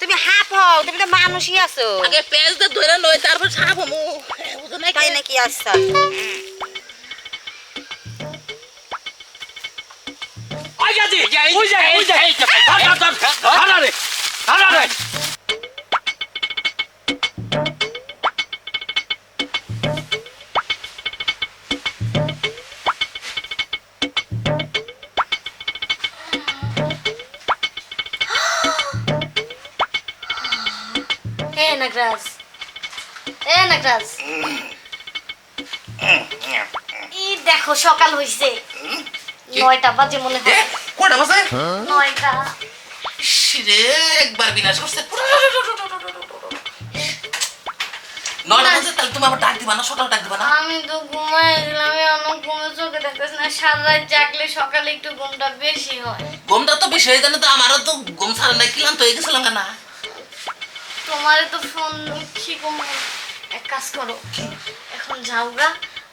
তুমি হাফ হও তুমি তো মানুষই আছো আগে পেজ দিয়ে ধরে নয় তারপর সাপ হমু বুঝো না তাই নাকি আচ্ছা ওই যাচ্ছি ওই যাই ওই যাই ধর ধর ধর ধর রে ধর রে এ এই দেখো সকাল হইছে। নয়টা বাজে মনে হয়। কটা বাজে? নয়টা। শিরে একবার বিনাশ করছে। নটা বাজে তাহলে তুমি আবার ডাক দিবা না? সকাল ডাক দিবা না? আমি তো ঘুমাই গেলাম আমি অনেক ঘুমে চোখে দেখতেছি না। সারা রাত জাগলে সকালে একটু ঘুমটা বেশি হয়। ঘুমটা তো বেশি হয়ে জানে তো। আমারও তো ঘুম সারা নাই কিলাম তো হয়ে গেছিলাম না তোমারে তো ফোন কি কম এক কাজ করো এখন যাও গা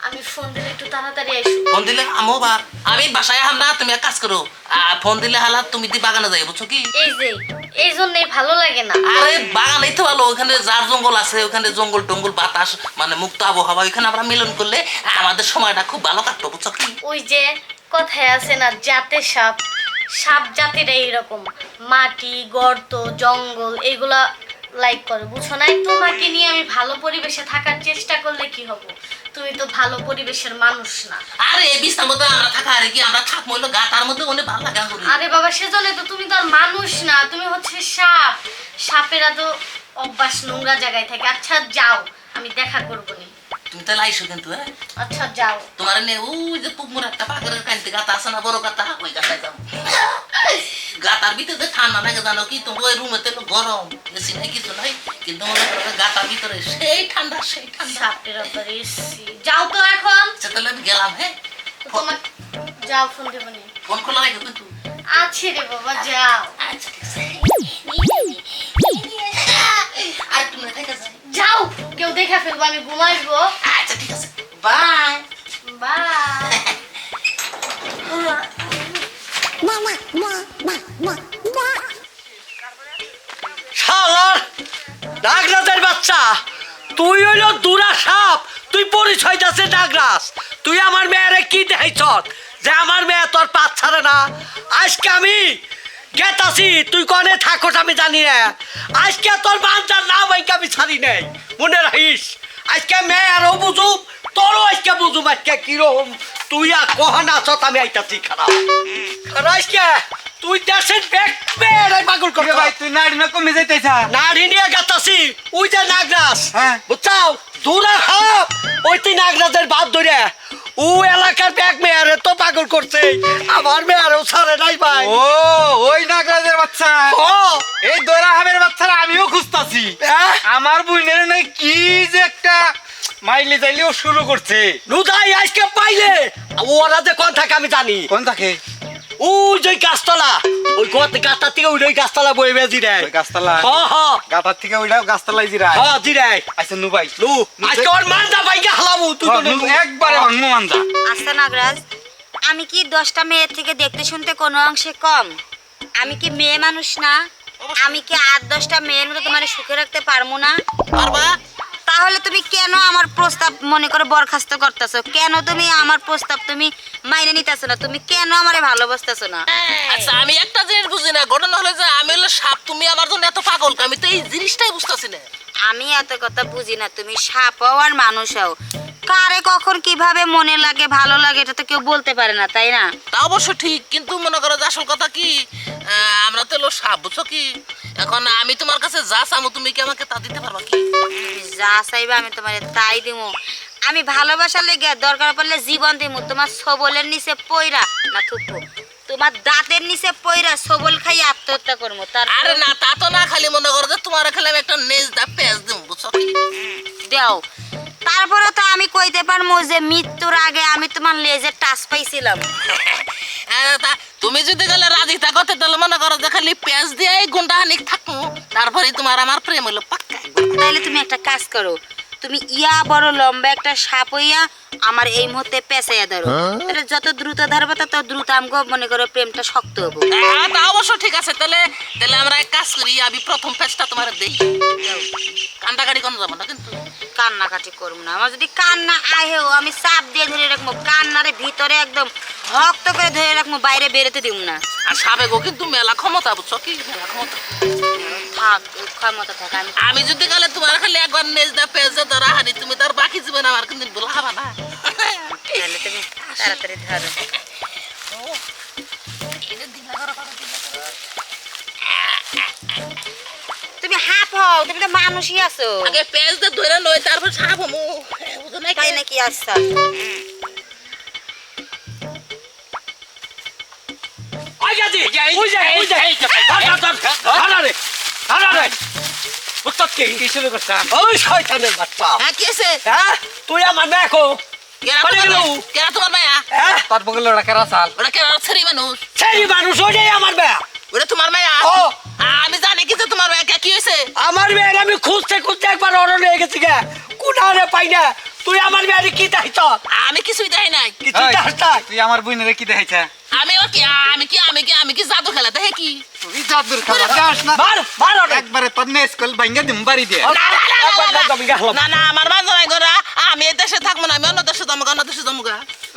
আমি ফোন দিলে একটু তাড়াতাড়ি আইসো। ফোন দিলে আমো বা আমি বাসায় আহাম না তুমি এক কাজ করো। ফোন দিলে হালা তুমি দি বাগানে যাই বুঝছ কি? এই যে এই জন্যই ভালো লাগে না। আরে বাগানেই তো ভালো ওখানে যার জঙ্গল আছে ওখানে জঙ্গল টঙ্গল বাতাস মানে মুক্ত আবহাওয়া ওইখানে আমরা মিলন করলে আমাদের সময়টা খুব ভালো কাটতো বুঝছ কি? ওই যে কথায় আছে না জাতে সাপ সাপ জাতিটা এইরকম। মাটি গর্ত জঙ্গল এইগুলা লাইক করে বুঝছ না তোমাকে নিয়ে আমি ভালো পরিবেশে থাকার চেষ্টা করলে কি হব? তুমি তো ভালো পরিবেশের মানুষ না। আরে এই বিছনার মধ্যে আমরা থাকা আরে কি আমরা থাকব? হইল গা তার মধ্যে অনেক ভালো লাগে করি আরে বাবা সেজন্য তো তুমি তো আর মানুষ না তুমি হচ্ছে সাপ। সাপেরা তো অভ্যাস নোংরা জায়গায় থাকে। আচ্ছা যাও আমি দেখা করব নি তুমি তাহলে আইসো কিন্তু হ্যাঁ? আচ্ছা যাও। তোমার নে ওই যে পুকুর একটা পাগরের কানতে গাতা আছে না বড় গাতা? ওই গাতায় যাও। গাতার ভিতরে ঠান্ডা লাগে জানো কি তোমার ওই রুমে তো গরম। এসি নাই কিছু নাই কিন্তু মনে করো গাতার ভিতরে সেই ঠান্ডা সেই ঠান্ডা। সাপের ব্যাপারে এসছি যাও তো এখন। আচ্ছা তাহলে আমি গেলাম হ্যাঁ? তোমার যাও ফোন দেবো ফোন খোলা রাখো কিন্তু আছে রে বাবা যাও। আচ্ছা ঠিক আছে। আর তুমি থেকে যাও কেউ দেখে ফেলব আমি ঘুমাইবো। আচ্ছা ঠিক আছে। বাই। বাই। শালার নাগরাজের বাচ্চা, তুই হইল দুরা সাপ, তুই পরিচয় দাসে নাগরাজ তুই আমার মেয়েরে কি দেখাইছ যে আমার মেয়ে তোর পাত ছাড়ে না। আজকে আমি গেতাছি, তুই কনে থাকোস আমি জানি না। আজকে তোর বাঞ্চার নাম আজকে আমি ছাড়ি নেই। মনে রাখিস, আজকে মেয়ে আরও বুঝুম, তোরও আজকে বুঝুম আজকে কীরকম তুই আর কখন আছত আমি আইতাছি খারাপ। খারাপ আজকে তুই দেশের ব্যাগ মেয়ে পাগল কিরে ভাই তুই নাড়ি না কমে যাইতেছা। নাড়ি নিয়ে গেতাছি ওই যে নাগরাজ। হ্যাঁ। বুঝছাও? দূরা হাপ ওই তুই নাগরাজের বাদ ধরে ও এলাকার ব্যাগ মেয়ারে তো পাগল করছে। আমার মেয়ারেও ছাড়ে নাই ভাই। ও ওই নাগরাজের বাচ্চা। ও এই দোরা হামের বাচ্চারা আমিও খুঁজতাছি। হ্যাঁ? আমার বুইনের নাই কি যে একটা মাইলে যাইলেও শুরু করছে। নুদাই আজকে পাইলে ওরা যে কোন থাকে আমি জানি। কোন থাকে? ও যে গাছতলা ওই গত গাছটা থেকে ওই ওই গাছতলা বই বেজি ওই গাছতলা? হ হ। থেকে জিরায়। হ আচ্ছা নু ভাই লু আজকে ওর মানটা পাইকে হালাবো তুই তো নু, নু। একবারে হনুমান যা আচ্ছা নাগরাজ আমি কি দশটা মেয়ের থেকে দেখতে শুনতে কোনো অংশে কম? আমি কি মেয়ে মানুষ না? আমি কি আট দশটা মেয়ের মতো তোমার সুখে রাখতে পারব না? পারবা? তাহলে তুমি কেন আমার প্রস্তাব মনে করে বরখাস্ত করতেছো? কেন তুমি আমার প্রস্তাব তুমি মাইনে নিতেছো না? তুমি কেন আমারে ভালোবাসতেছো না? আচ্ছা আমি একটা জিনিস বুঝি না। ঘটনা হলো যে আমি হলো সাপ তুমি আমার জন্য এত পাগল। আমি তো এই জিনিসটাই বুঝতেছি না। আমি এত কথা বুঝি না। তুমি সাপ হও আর মানুষ হও। কারে কখন কীভাবে মনে লাগে ভালো লাগে এটা তো কেউ বলতে পারে না তাই না? তা অবশ্য ঠিক কিন্তু মনে করো যে আসল কথা কি? আহ, আমরা তো হলো সাপ বুঝছ কি? এখন আমি তোমার কাছে যা চামো তুমি কি আমাকে তা দিতে পারবা কি? যা চাইবে আমি তোমার তাই দিমু। আমি ভালোবাসা লেগে দরকার পড়লে জীবন দিমু। তোমার সবলের নিচে পয়রা না থুকু তোমার দাঁতের নিচে পয়রা সবল খাই আত্মহত্যা করব তার আরে না তা তো না খালি মনে করো যে তোমার খালি আমি একটা নেজ দা পেঁয়াজ দিম বুঝছ কি? দেও। তারপরে তো আমি কইতে পারব যে মৃত্যুর আগে আমি তোমার লেজের টাচ পাইছিলাম। তুমি যদি গেলে রাজি থাকো তাহলে মনে করো যে খালি পেঁয়াজ দিয়ে গুন্ডা হানিক থাকব তারপরে তোমার আমার প্রেম হলো পাক্কা। তাইলে তুমি একটা কাজ করো তুমি ইয়া বড় লম্বা একটা সাপ হইয়া আমার এই মুহূর্তে পেঁচাইয়া ধরো। তাহলে যত দ্রুত ধরবে তত দ্রুত আমগো মনে করো প্রেমটা শক্ত হব। হ্যাঁ তা অবশ্য ঠিক আছে তাহলে তাহলে আমরা এক কাজ করি আমি প্রথম পেজটা তোমার দেই। কান্দাকাটি কোনো যাব না কিন্তু। কান্নাকাটি করব না। আমার যদি কান্না আহেও আমি চাপ দিয়ে ধরে রাখব। কান্নারে ভিতরে একদম ভক্ত করে ধরে রাখব বাইরে বেরোতে দিব না। আর সাবেকও কিন্তু মেলা ক্ষমতা বুঝছ কি? মেলা ক্ষমতা। থাক ক্ষমতা থাক আমি আমি যদি গেলে তোমার খালি একবার নেজ দা পেজে ধরা হানি তুমি তার বাকি জীবন আমার কিন্তু বলা হবা না। তাহলে তুমি তাড়াতাড়ি ধরো। তুমি তো মানুষই আছো আগে পেজটা ধরে লই তারপর সাপ মু বুঝো না তাই নাকি আচ্ছা হ্যাঁ হ্যাঁ তুই আমার হ্যাঁ তোর বগলে ওরা কেরা চাল ওরা কেরা ছেড়ি মানুষ সেই মানুষ ওইটাই আমার মেয়ে ওটা তোমার মায়া ও। আমি জানি কিন্তু তোমার মায়া কি হয়েছে আমার মেয়ের আমি খুঁজতে খুঁজতে একবার অরণ হয়ে গেছি গে কোনারে পাই না তুই আমার মেয়ের কি চাইছ আমি কিছুই দেয় নাই কিছু নাই তুই আমার বইনের কি দেখাইছা আমি ও কি আমি কি আমি কি আমি কি জাদু খেলা দেখে কি তুই জাদুর খেলা যাস না মার মার। একবারে তোর নে স্কুল ভাঙ্গা দিম বাড়ি দিয়ে না, না, আমার মা জামাই গোরা আমি এই দেশে থাকব না আমি অন্য দেশে যাব অন্য দেশে যাব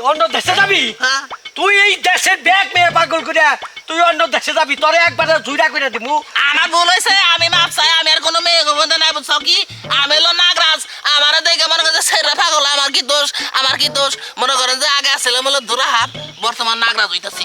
অন্য দেশে যাবি হ্যাঁ তুই এই দেশের ব্যাগ মেয়ে পাগল করে তুই অন্য দেশে যাবি তোরে একবার জুড়া করে দিমু। আমার ভুল হয়েছে আমি মাপ চাই আমি আর কোনো মেয়ে গোবন্ধ নাই বুঝছ কি? আমি হলো নাগরাজ আমার দেখে মনে করছে সেরা পাগল আমার কি দোষ আমার কি দোষ? মনে করেন যে আগে আসলে মনে দুরা হাত বর্তমান নাগরাজ হইতাছি।